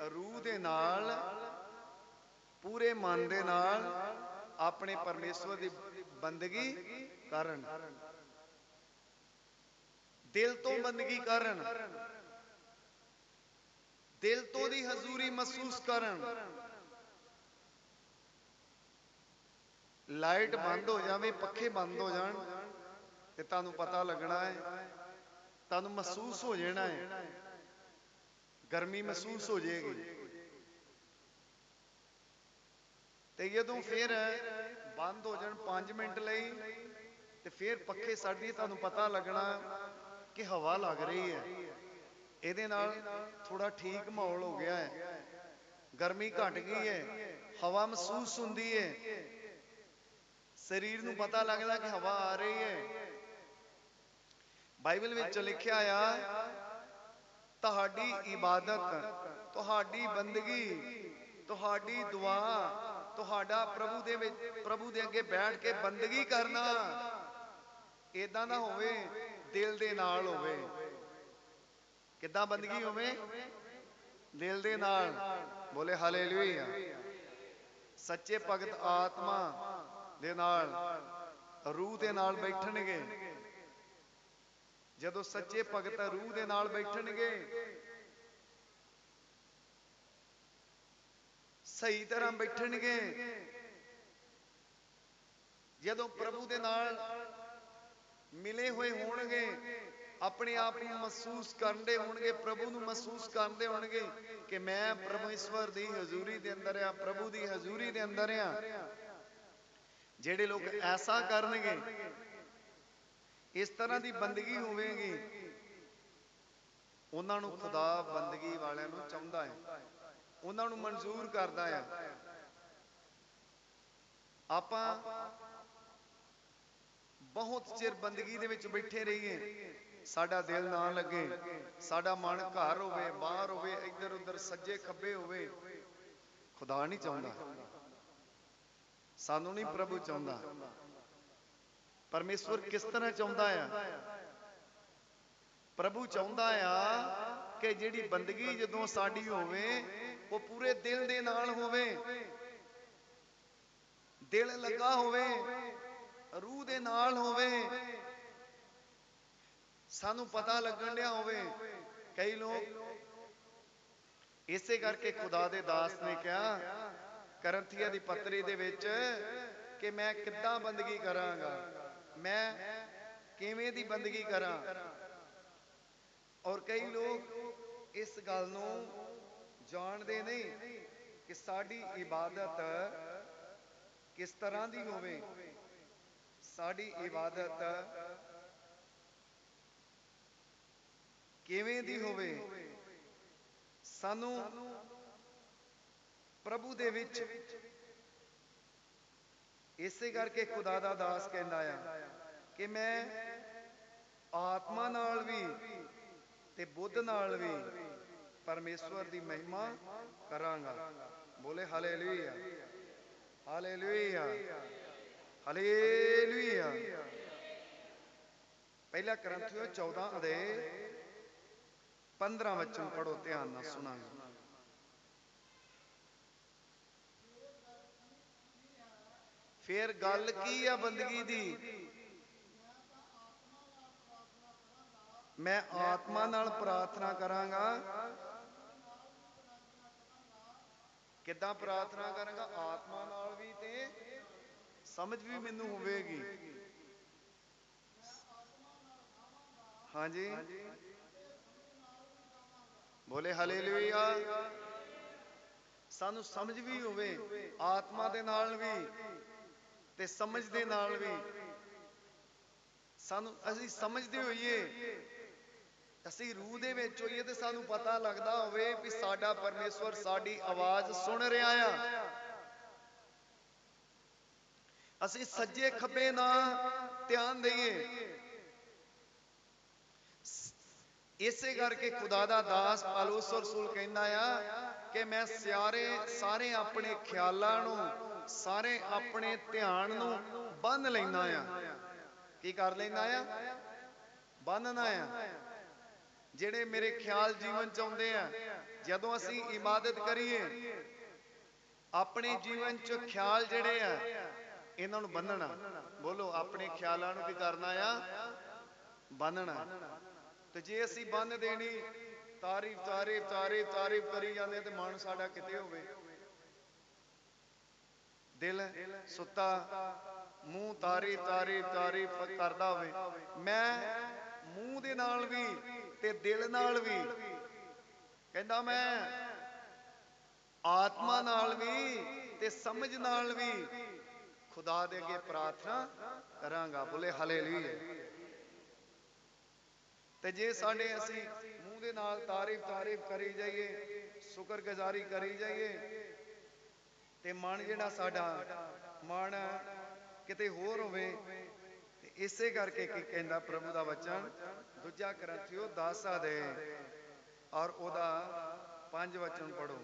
ਰੂਹ ਦੇ ਨਾਲ, ਪੂਰੇ ਮਨ ਦੇ ਨਾਲ ਆਪਣੇ ਪਰਮੇਸ਼ਵਰ ਦੀ ਬੰਦਗੀ ਕਰਨ। ਦਿਲ ਤੋਂ ਬੰਦਗੀ ਕਰਨ। ਦਿਲ ਤੋਂ ਦੀ ਹਜ਼ੂਰੀ ਮਹਿਸੂਸ ਕਰਨ। ਲਾਈਟ ਬੰਦ ਹੋ ਜਾਵੇ, ਪੱਖੇ ਬੰਦ ਹੋ ਜਾਣ, ਤੇ ਤੁਹਾਨੂੰ ਪਤਾ ਲੱਗਣਾ ਹੈ, ਤੁਹਾਨੂੰ ਮਹਿਸੂਸ ਹੋ ਜਾਣਾ ਹੈ। ਗਰਮੀ ਮਹਿਸੂਸ ਹੋ ਜਾਏਗੀ। ਤੇ ਜਦੋਂ ਫਿਰ ਬੰਦ ਹੋ ਜਾਣ 5 ਮਿੰਟ ਲਈ ਤੇ ਫਿਰ ਪੱਖੇ ਸਾਡੀ ਤੁਹਾਨੂੰ ਪਤਾ ਲੱਗਣਾ ਕਿ ਹਵਾ ਲੱਗ ਰਹੀ ਹੈ। ਇਹਦੇ ਨਾਲ ਥੋੜਾ ਠੀਕ ਮਾਹੌਲ ਹੋ ਗਿਆ ਹੈ। ਗਰਮੀ ਘਟ ਗਈ ਹੈ ਹਵਾ ਮਹਿਸੂਸ ਹੁੰਦੀ ਹੈ। ਸਰੀਰ ਨੂੰ ਪਤਾ ਲੱਗਦਾ ਕਿ ਹਵਾ ਆ ਰਹੀ ਹੈ। ਬਾਈਬਲ ਵਿੱਚ ਲਿਖਿਆ ਆ ਤੁਹਾਡੀ ਇਬਾਦਤ, ਤੁਹਾਡੀ ਬੰਦਗੀ, ਤੁਹਾਡੀ ਦੁਆ, ਤੁਹਾਡਾ ਪ੍ਰਭੂ ਦੇ ਵਿੱਚ, ਪ੍ਰਭੂ ਦੇ ਅੱਗੇ ਬੈਠ ਕੇ ਬੰਦਗੀ ਕਰਨਾ ਇਦਾਂ ਨਾ ਹੋਵੇ, ਦਿਲ ਦੇ ਨਾਲ ਹੋਵੇ। ਕਿੱਦਾਂ ਬੰਦਗੀ ਹੋਵੇ? ਦਿਲ ਦੇ ਨਾਲ। ਬੋਲੇ ਹਾਲੇਲੂਇਆ। ਸੱਚੇ ਭਗਤ ਆਤਮਾ ਦੇ ਨਾਲ, ਰੂਹ ਦੇ ਨਾਲ ਬੈਠਣਗੇ। ਜਦੋਂ ਸੱਚੇ ਭਗਤ ਰੂਹ ਦੇ ਨਾਲ ਬੈਠਣਗੇ। ਸਹੀ ਤਰ੍ਹਾਂ ਬੈਠਣਗੇ। ਜਦੋਂ ਪ੍ਰਭੂ ਦੇ ਨਾਲ ਮਿਲੇ ਹੋਏ ਹੋਣਗੇ ਆਪਣੇ ਆਪ ਨੂੰ ਮਹਿਸੂਸ ਕਰਦੇ ਹੋਣਗੇ ਪ੍ਰਭੂ ਨੂੰ ਮਹਿਸੂਸ ਕਰਦੇ ਹੋਣਗੇ ਕਿ ਮੈਂ ਪਰਮੇਸ਼ਵਰ ਦੀ ਹਜ਼ੂਰੀ ਦੇ ਅੰਦਰ ਆ ਪ੍ਰਭੂ ਦੀ ਹਜ਼ੂਰੀ ਦੇ ਅੰਦਰ ਆ। ਜਿਹੜੇ ਲੋਕ ਐਸਾ ਕਰਨਗੇ ਇਸ ਤਰ੍ਹਾਂ ਦੀ ਬੰਦਗੀ ਹੋਵੇਗੀ। ਉਹਨਾਂ ਨੂੰ ਖੁਦਾ ਬੰਦਗੀ ਵਾਲਿਆਂ ਨੂੰ ਚਾਹੁੰਦਾ ਹੈ। ਉਹਨਾਂ ਨੂੰ ਮਨਜ਼ੂਰ ਕਰਦਾ ਹੈ। ਆਪਾਂ ਬਹੁਤ ਚਿਰ ਬੰਦਗੀ ਦੇ ਵਿੱਚ ਬੈਠੇ ਰਹੀਏ। ਸਾਡਾ ਦਿਲ ਨਾ ਲੱਗੇ। ਸਾਡਾ ਮਨ ਘਰ ਹੋਵੇ, ਬਾਹਰ ਹੋਵੇ ਇੱਧਰ ਉੱਧਰ ਸੱਜੇ ਖੱਬੇ ਹੋਵੇ। ਖੁਦਾ ਨਹੀਂ ਚਾਹੁੰਦਾ। ਸਾਨੂੰ ਨਹੀਂ ਪ੍ਰਭੂ ਚਾਹੁੰਦਾ। ਪਰਮੇਸ਼ਵਰ ਕਿਸ ਤਰ੍ਹਾਂ ਚਾਹੁੰਦਾ ਆ? ਪ੍ਰਭੂ ਚਾਹੁੰਦਾ ਆ ਕਿ ਜਿਹੜੀ ਬੰਦਗੀ ਜਦੋਂ ਸਾਡੀ ਹੋਵੇ, ਉਹ ਪੂਰੇ ਦਿਲ ਦੇ ਨਾਲ ਹੋਵੇ। ਦਿਲ ਲੱਗਾ ਹੋਵੇ, ਰੂਹ ਦੇ ਨਾਲ ਹੋਵੇ। ਸਾਨੂੰ ਪਤਾ ਲੱਗਣ ਡਿਆ ਹੋਵੇ। ਕਈ ਲੋਕ ਇਸੇ ਕਰਕੇ ਖੁਦਾ ਦੇ ਦਾਸ ਨੇ ਕਿਹਾ, ਕਰੰਥੀਆਂ ਦੀ ਪੱਤਰੀ ਦੇ ਵਿੱਚ ਕਿ ਮੈਂ ਕਿੱਦਾਂ ਬੰਦਗੀ ਕਰਾਂਗਾ? ਮੈਂ ਕਿਵੇਂ ਦੀ ਬੰਦਗੀ ਕਰਾਂ? ਔਰ ਕਈ ਲੋਕ ਇਸ ਗੱਲ ਨੂੰ ਜਾਣਦੇ ਨਹੀਂ ਕਿ ਸਾਡੀ ਇਬਾਦਤ ਕਿਸ ਤਰ੍ਹਾਂ ਦੀ ਹੋਵੇ। ਸਾਡੀ ਇਬਾਦਤ ਕਿਵੇਂ ਦੀ ਹੋਵੇ? ਸਾਨੂੰ ਪ੍ਰਭੂ ਦੇ ਵਿੱਚ ਇਸੇ ਕਰਕੇ ਖੁਦਾ ਦਾ ਦਾਸ ਕਹਿੰਦਾ ਆ ਕਿ ਮੈਂ ਆਤਮਾ ਨਾਲ ਵੀ ਤੇ ਬੁੱਧ ਨਾਲ ਵੀ ਪਰਮੇਸ਼ਵਰ ਦੀ ਮਹਿਮਾ ਕਰਾਂਗਾ। ਬੋਲੇ ਹਾਲੇਲੂਇਆ। ਹਾਲੇਲੂਇਆ। ਹਾਲੇਲੂਇਆ। ਪਹਿਲਾ ਕਰੰਥੀਓ 14 ਅਦੇ 15 ਵਚਨ ਪੜੋ ਧਿਆਨ ਨਾਲ ਸੁਣਾਂਗੇ। ਫੇਰ ਗੱਲ ਕੀ ਆ ਬੰਦਗੀ ਦੀ? ਮੈਂ ਆਤਮਾ ਨਾਲ ਪ੍ਰਾਰਥਨਾ ਕਰਾਂਗਾ। ਕਿੱਦਾਂ ਪ੍ਰਾਰਥਨਾ ਕਰਾਂਗਾ? ਆਤਮਾ ਨਾਲ ਵੀ ਤੇ ਸਮਝ ਵੀ ਮੈਨੂੰ ਹੋਵੇਗੀ। ਹਾਂਜੀ। ਬੋਲੇ ਹਾਲੇਲੂਇਆ ਸਾਨੂੰ ਸਮਝ ਵੀ ਹੋਵੇ, ਆਤਮਾ ਦੇ ਨਾਲ ਵੀ। ਤੇ ਸਮਝ ਦੇ ਨਾਲ ਵੀ। ਸਾਨੂੰ, ਅਸੀਂ ਸਮਝਦੇ ਹੋਈਏ। ਅਸੀਂ ਰੂਹ ਦੇ ਵਿੱਚ ਹੋਈਏ ਤੇ ਸਾਨੂੰ ਪਤਾ ਲੱਗਦਾ ਹੋਵੇ ਵੀ ਸਾਡਾ ਪਰਮੇਸ਼ਵਰ ਸਾਡੀ ਆਵਾਜ਼ ਸੁਣ ਰਿਹਾ ਆ। ਅਸੀਂ ਸੱਜੇ ਖੱਬੇ ਨਾ ਧਿਆਨ ਦਈਏ। ਇਸੇ ਕਰਕੇ ਖੁਦਾ ਦਾ ਦਾਸ ਪਾਲੂਸ ਰਸੂਲ ਕਹਿੰਦਾ ਆ ਕਿ ਮੈਂ ਸਿਆਰੇ, ਸਾਰੇ ਆਪਣੇ ਖਿਆਲਾਂ ਨੂੰ ਸਾਰੇ ਆਪਣੇ ਧਿਆਨ ਨੂੰ ਬੰਨ ਲੈਂਦਾ ਆ। ਕੀ ਕਰ ਲੈਂਦਾ ਆ? ਬੰਨਣਾ ਆ। ਜਿਹੜੇ ਮੇਰੇ ਖਿਆਲ ਜੀਵਨ ਚ ਆਉਂਦੇ ਆ, ਜਦੋਂ ਅਸੀਂ ਇਬਾਦਤ ਕਰੀਏ, ਆਪਣੇ ਜੀਵਨ 'ਚ ਖਿਆਲ ਜਿਹੜੇ ਆ, ਇਹਨਾਂ ਨੂੰ ਬੰਨਣਾ ਬੋਲੋ, ਆਪਣੇ ਖਿਆਲਾਂ ਨੂੰ ਕੀ ਕਰਨਾ ਆ? ਬੰਨਣਾ ਤੇ ਜੇ ਅਸੀਂ ਬੰਨ ਦੇਣੀ ਤਾਰੀਫ ਤਾਰੀਫ ਤਾਰੀਫ ਤਾਰੀਫ ਕਰੀ ਜਾਂਦੇ ਤੇ ਮਨ ਸਾਡਾ ਕਿਤੇ ਹੋਵੇ। ਦਿਲ ਸੁੱਤਾ, ਮੂੰਹ ਤਾਰੀ ਤਾਰੀ ਤਾਰੀ ਕਰਦਾ ਹੋਵੇ ਮੈਂ ਮੂੰਹ ਦੇ ਨਾਲ ਵੀ ਤੇ ਦਿਲ ਨਾਲ ਵੀ। ਕਹਿੰਦਾ ਮੈਂ ਆਤਮਾ ਨਾਲ ਵੀ ਤੇ ਸਮਝ ਨਾਲ ਵੀ ਖੁਦਾ ਦੇ ਅੱਗੇ ਪ੍ਰਾਰਥਨਾ ਕਰਾਂਗਾ। ਬੋਲੇ ਹਾਲੇਲੂਇਆ। ਤੇ ਜੇ ਸਾਡੇ ਅਸੀਂ ਮੂੰਹ ਦੇ ਨਾਲ ਤਾਰੀਫ ਤਾਰੀਫ ਕਰੀ ਜਾਈਏ, ਸ਼ੁਕਰਗੁਜ਼ਾਰੀ ਕਰੀ ਜਾਈਏ ਤੇ ਮਨ ਜਿਹੜਾ ਸਾਡਾ ਮਨ ਕਿਤੇ ਹੋਰ ਹੋਵੇ, ਤੇ ਇਸੇ ਕਰਕੇ ਕੀ ਕਹਿੰਦਾ ਪ੍ਰਭੂ ਦਾ ਵਚਨ, ਦੂਜਾ ਕਰੰਥੀਓ 10 ਦੇ, ਔਰ ਉਹਦਾ ਪੰਜ ਵਚਨ ਪੜੋ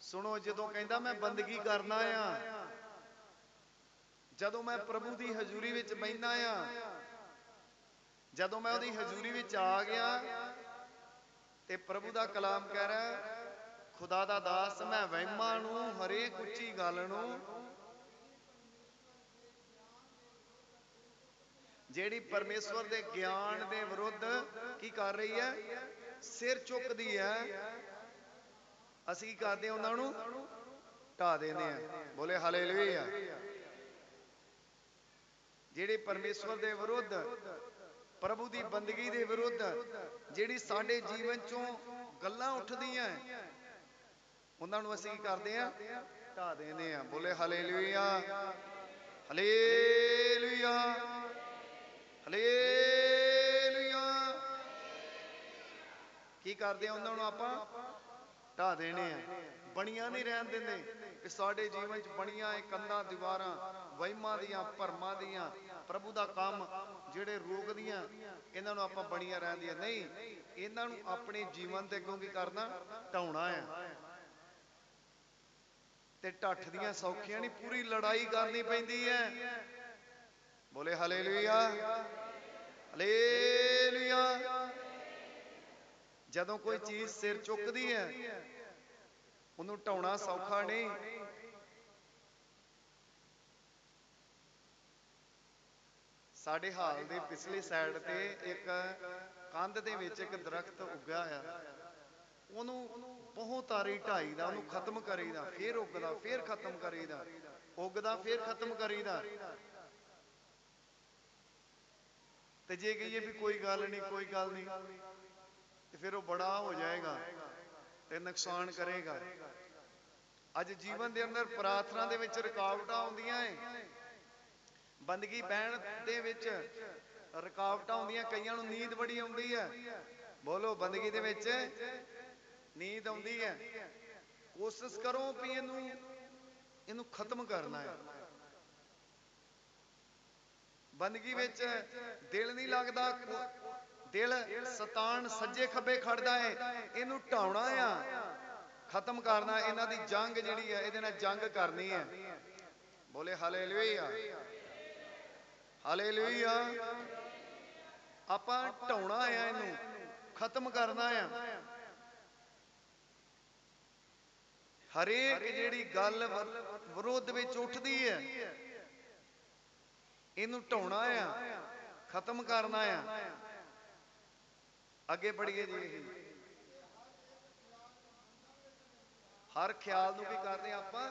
ਸੁਣੋ, ਜਦੋਂ ਕਹਿੰਦਾ ਮੈਂ ਬੰਦਗੀ ਕਰਨਾ ਆ, ਜਦੋਂ ਮੈਂ ਪ੍ਰਭੂ ਦੀ ਹਜ਼ੂਰੀ ਵਿੱਚ ਬੈਠਾ ਆ ਜਦੋਂ ਮੈਂ ਉਹਦੀ ਹਜ਼ੂਰੀ ਵਿੱਚ ਆ ਗਿਆ ਤੇ ਪ੍ਰਭੂ ਦਾ ਕਲਾਮ ਕਹਿ ਰਿਹਾ, ਖੁਦਾ ਦਾ ਦਾਸ, ਮੈਂ ਵਹਿਮਾਂ ਨੂੰ, ਹਰੇਕ ਉੱਚੀ ਗੱਲ ਨੂੰ। ਜਿਹੜੀ ਪਰਮੇਸ਼ਵਰ ਦੇ ਗਿਆਨ ਦੇ ਵਿਰੁੱਧ ਕੀ ਕਰ ਰਹੀ ਹੈ? ਸਿਰ ਚੁੱਕਦੀ ਹੈ। ਅਸੀਂ ਕਰਦੇ ਉਹਨਾਂ ਨੂੰ? ਢਾ ਦਿੰਦੇ ਆ ਬੋਲੇ ਹਾਲੇਲੂਇਆ। ਜਿਹੜੇ ਪਰਮੇਸ਼ਵਰ ਦੇ ਵਿਰੁੱਧ ਪ੍ਰਭੂ ਦੀ ਬੰਦਗੀ ਦੇ ਵਿਰੁੱਧ ਜਿਹੜੀ ਸਾਡੇ ਜੀਵਨ ਚੋਂ ਗੱਲਾਂ ਉੱਠਦੀਆਂ ਉਹਨਾਂ ਨੂੰ ਅਸੀਂ ਕੀ ਕਰਦੇ ਆ? ਢਾ ਦਿੰਦੇ ਆ। ਬੋਲੇ ਹਾਲੇਲੂਇਆ ਹਾਲੇਲੂਇਆ ਹਾਲੇਲੂਇਆ ਕੀ ਕਰਦੇ ਆ ਉਹਨਾਂ ਨੂੰ ਆਪਾਂ? ਢਾ ਦੇਣੇ ਆ। ਬਣੀਆਂ ਨਹੀਂ ਰਹਿਣ ਦਿੰਦੇ। ਕਿ ਸਾਡੇ ਜੀਵਨ 'ਚ ਬਣੀਆਂ ਇਹ ਕੰਧਾਂ, ਦੀਵਾਰਾਂ, ਵਹਿਮਾਂ ਦੀਆਂ, ਭਰਮਾਂ ਦੀਆਂ ਪ੍ਰਭੂ ਦਾ ਕੰਮ ਜਿਹੜੇ ਰੋਕਦੀਆਂ ਇਹਨਾਂ ਨੂੰ ਆਪਾਂ ਬਣੀਆਂ ਰਹਿੰਦੀਆਂ। ਨਹੀਂ, ਇਹਨਾਂ ਨੂੰ ਆਪਣੇ ਜੀਵਨ ਤੇ ਕਿਉਂ ਕੀ ਕਰਨਾ? ਢਾਉਣਾ ਆ। ਤੇ ਢੱਠ ਦੀਆਂ ਸੌਖੀਆਂ ਨਹੀਂ, ਪੂਰੀ ਲੜਾਈ ਕਰਨੀ ਪੈਂਦੀ ਹੈ ਬੋਲੇ ਹਾਲੇਲੂਇਆ। ਹਾਲੇਲੂਇਆ। ਜਦੋਂ ਕੋਈ ਚੀਜ਼ ਸਿਰ ਚੁੱਕਦੀ ਹੈ ਉਹਨੂੰ ਢਾਉਣਾ ਸੌਖਾ ਨਹੀਂ। ਸਾਡੇ ਹਾਲ ਦੇ ਪਿਛਲੇ ਸਾਈਡ ਤੇ ਇੱਕ ਕੰਧ ਦੇ ਵਿੱਚ ਇੱਕ ਦਰਖਤ ਉੱਗਿਆ ਆ। ਉਹਨੂੰ ਬਹੁਤ ਤਾਰੀ ਢਾਈ ਦਾ ਉਹਨੂੰ ਖਤਮ ਕਰੀਦਾ, ਫੇਰ ਉੱਗਦਾ, ਫੇਰ ਖਤਮ ਕਰੀਦਾ, ਉੱਗਦਾ, ਫੇਰ ਖਤਮ ਕਰੀਦਾ। ਤੇ ਜੇ ਕਹੀਏ ਵੀ ਕੋਈ ਗੱਲ ਨਹੀਂ, ਕੋਈ ਗੱਲ ਨਹੀਂ, ਤੇ ਫਿਰ ਉਹ ਬੜਾ ਹੋ ਜਾਏਗਾ ਤੇ ਨੁਕਸਾਨ ਕਰੇਗਾ। ਅੱਜ ਜੀਵਨ ਦੇ ਅੰਦਰ ਪ੍ਰਾਰਥਨਾ ਦੇ ਵਿੱਚ ਰੁਕਾਵਟਾਂ ਆਉਂਦੀਆਂ ਏ। ਬੰਦਗੀ ਬਹਿਣ ਦੇ ਵਿੱਚ ਰੁਕਾਵਟਾਂ ਆਉਂਦੀਆਂ, ਕਈਆਂ ਨੂੰ ਨੀਂਦ ਬੜੀ ਆਉਂਦੀ ਹੈ। ਬੋਲੋ, ਬੰਦਗੀ ਦੇ ਵਿੱਚ ਨੀਂਦ ਆਉਂਦੀ ਹੈ। ਕੋਸ਼ਿਸ਼ ਕਰੋ ਵੀ ਇਹਨੂੰ ਇਹਨੂੰ ਖਤਮ ਕਰਨਾ ਹੈ। ਬੰਦਗੀ ਵਿੱਚ ਦਿਲ ਨਹੀਂ ਲੱਗਦਾ, ਦਿਲ ਸਤਾਨ ਸੱਜੇ ਖੱਬੇ ਖੜਦਾ ਹੈ, ਇਹਨੂੰ ਢਾਉਣਾ ਆ। ਖਤਮ ਕਰਨਾ, ਇਹਨਾਂ ਦੀ ਜੰਗ ਜਿਹੜੀ ਹੈ, ਇਹਦੇ ਨਾਲ ਜੰਗ ਕਰਨੀ ਹੈ। ਬੋਲੇ, ਹਾਲੇਲੂਇਆ। ਹਾਲੇਲੂਇਆ। ਆਪਾਂ ਢਾਉਣਾ ਆ ਇਹਨੂੰ, ਖਤਮ ਕਰਨਾ ਆ। ਹਰੇਕ ਜਿਹੜੀ ਗੱਲ ਵਿਰੋਧ ਵਿੱਚ ਉੱਠਦੀ ਹੈ, ਇਹਨੂੰ ਢਾਉਣਾ ਆ, ਖਤਮ ਕਰਨਾ ਆ। ਅੱਗੇ ਬੜੀਏ ਜੀ। ਹਰ ਖਿਆਲ ਨੂੰ ਕੀ ਕਰਦੇ ਆਪਾਂ।